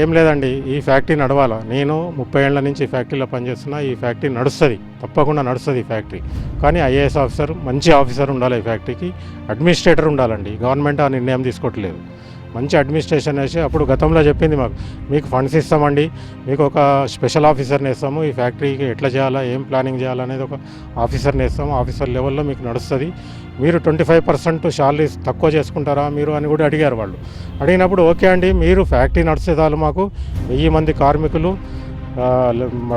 ఏం లేదండి ఈ ఫ్యాక్టరీ నడవాలా? నేను ముప్పై ఏళ్ళ నుంచి ఫ్యాక్టరీలో పనిచేస్తున్నా ఈ ఫ్యాక్టరీ నడుస్తుంది తప్పకుండా నడుస్తుంది ఈ ఫ్యాక్టరీ. కానీ ఐఏఎస్ ఆఫీసర్ మంచి ఆఫీసర్ ఉండాలి ఈ ఫ్యాక్టరీకి అడ్మినిస్ట్రేటర్ ఉండాలండి గవర్నమెంట్ ఆ నిర్ణయం తీసుకోవట్లేదు. మంచి అడ్మినిస్ట్రేషన్ వేసి అప్పుడు గతంలో చెప్పింది మాకు. మీకు ఫండ్స్ ఇస్తామండి. మీకు ఒక స్పెషల్ ఆఫీసర్ని ఇస్తాము. ఈ ఫ్యాక్టరీకి ఎట్లా చేయాలా ఏం ప్లానింగ్ చేయాలనేది ఒక ఆఫీసర్ని ఇస్తాము. ఆఫీసర్ లెవెల్లో మీకు నడుస్తుంది. మీరు ట్వంటీ ఫైవ్ పర్సెంట్ శాలరీస్ తక్కువ చేసుకుంటారా మీరు అని కూడా అడిగారు వాళ్ళు. అడిగినప్పుడు ఓకే అండి మీరు ఫ్యాక్టరీ నడిచే చాలు మాకు. వెయ్యి మంది కార్మికులు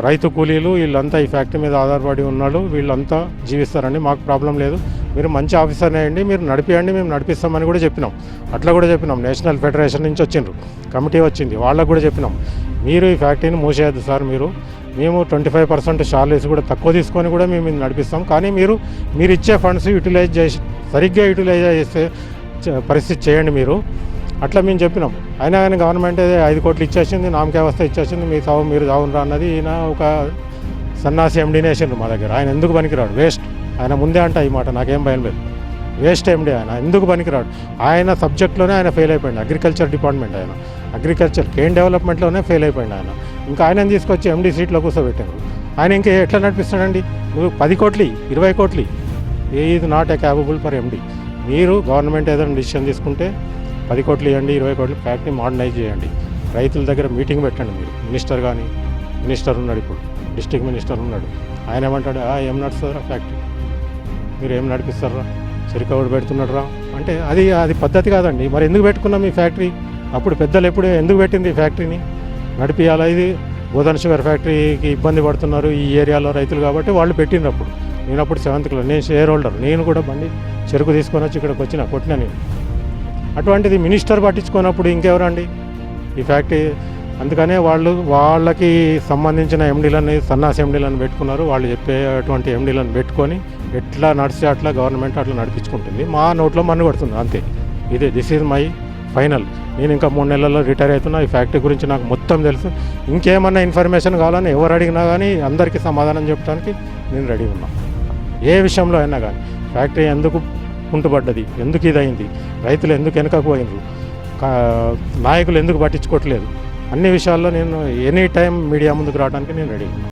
రైతు కూలీలు వీళ్ళంతా ఈ ఫ్యాక్టరీ మీద ఆధారపడి ఉన్నాడు వీళ్ళంతా జీవిస్తారండి మాకు ప్రాబ్లం లేదు. మీరు మంచి ఆఫీసర్నే అండి మీరు నడిపియండి మేము నడిపిస్తామని కూడా చెప్పినాం. అట్లా కూడా చెప్పినాం. నేషనల్ ఫెడరేషన్ నుంచి వచ్చిండ్రు. కమిటీ వచ్చింది. వాళ్ళకు కూడా చెప్పినాం. మీరు ఈ ఫ్యాక్టరీని మూసేయద్దు సార్ మీరు. మేము ట్వంటీ ఫైవ్ పర్సెంట్ శాలరీస్ కూడా తక్కువ తీసుకొని కూడా మేము నడిపిస్తాం. కానీ మీరు మీరు ఇచ్చే ఫండ్స్ యూటిలైజ్ చేసి సరిగ్గా యూటిలైజ్ చేసే పరిస్థితి చేయండి మీరు. అట్లా మేము చెప్పినాం. అయినా కానీ గవర్నమెంట్ ఐదు కోట్లు ఇచ్చేసింది నామకే వ్యవస్థ ఇచ్చేసింది మీ సాగు మీరు సాగునరా అన్నది ఈయన ఒక సన్నాసి ఎండినేషన్ మా దగ్గర. ఆయన ఎందుకు పనికిరాడు? వేస్ట్. ఆయన ముందే అంట ఈ మాట నాకేం భయం లేదు. వేస్ట్ ఎండి ఆయన ఎందుకు పనికిరాడు? ఆయన సబ్జెక్ట్లోనే ఆయన ఫెయిల్ అయిపోయింది అగ్రికల్చర్ డిపార్ట్మెంట్ ఆయన. అగ్రికల్చర్ కేన్ డెవలప్మెంట్లోనే ఫెయిల్ అయిపోయింది ఆయన. ఇంకా ఆయనని తీసుకొచ్చి ఎండి సీట్లో కూర్చోబెట్టారు ఆయన ఇంకా ఎట్లా నడిపిస్తాడండి నువ్వు పది కోట్లు ఇరవై కోట్లు? Is not a capable for MD మీరు గవర్నమెంట్ ఏదైనా డిసిషన్ తీసుకుంటే పది కోట్లు ఇవ్వండి ఇరవై కోట్లు ఫ్యాక్టరీ మోడర్నైజ్ చేయండి. రైతుల దగ్గర మీటింగ్ పెట్టండి మీరు. మినిస్టర్ కానీ మినిస్టర్ ఉన్నాడు ఇప్పుడు. డిస్ట్రిక్ట్ మినిస్టర్ ఉన్నాడు. ఆయన ఏమంటాడు? "ఆ, ఏం నడుస్తుందా ఫ్యాక్టరీ మీరు ఏం నడిపిస్తారా? సరికవుడు పెడుతున్నాడు అంటే అది అది పద్ధతి కాదండి. మరి ఎందుకు పెట్టుకున్నాం ఈ ఫ్యాక్టరీ? అప్పుడు పెద్దలు ఎప్పుడు ఎందుకు పెట్టింది ఈ ఫ్యాక్టరీని? నడిపియాలా ఇది? గోదాన్ షుగర్ ఫ్యాక్టరీకి ఇబ్బంది పడుతున్నారు ఈ ఏరియాలో రైతులు కాబట్టి వాళ్ళు పెట్టినప్పుడు అప్పుడు. నేను అప్పుడు సెవెంత్ క్లాస్ నేను షేర్ హోల్డర్. నేను కూడా బండి చెరుకు తీసుకొని వచ్చి ఇక్కడికి వచ్చిన కొట్టిన నేను. అటువంటిది మినిస్టర్ పట్టించుకున్నప్పుడు ఇంకెవరండి? ఈ ఫ్యాక్టరీ అందుకనే వాళ్ళు వాళ్ళకి సంబంధించిన ఎండీలని సన్నాసి ఎండీలను పెట్టుకున్నారు. వాళ్ళు చెప్పేటువంటి ఎండీలను పెట్టుకొని ఎట్లా నడిచే అట్లా గవర్నమెంట్ అట్లా నడిపించుకుంటుంది. మా నోట్లో మన్ను పడుతుంది అంతే. ఇదే దిస్ ఈజ్ మై ఫైనల్ నేను ఇంకా మూడు నెలల్లో రిటైర్ అవుతున్నా. ఈ ఫ్యాక్టరీ గురించి నాకు మొత్తం తెలుసు. ఇంకేమన్నా ఇన్ఫర్మేషన్ కావాలని ఎవరు అడిగినా కానీ అందరికీ సమాధానం చెప్పడానికి నేను రెడీ ఉన్నా. ఏ విషయంలో అయినా కానీ ఫ్యాక్టరీ ఎందుకు కుంటుపడ్డది? ఎందుకు ఇదైంది రైతులు ఎందుకు వెనకకు పోయినరు? నాయకులు ఎందుకు పట్టించుకోవట్లేదు? అన్ని విషయాల్లో నేను ఎనీ టైం మీడియా ముందుకు రావడానికి నేను రెడీ.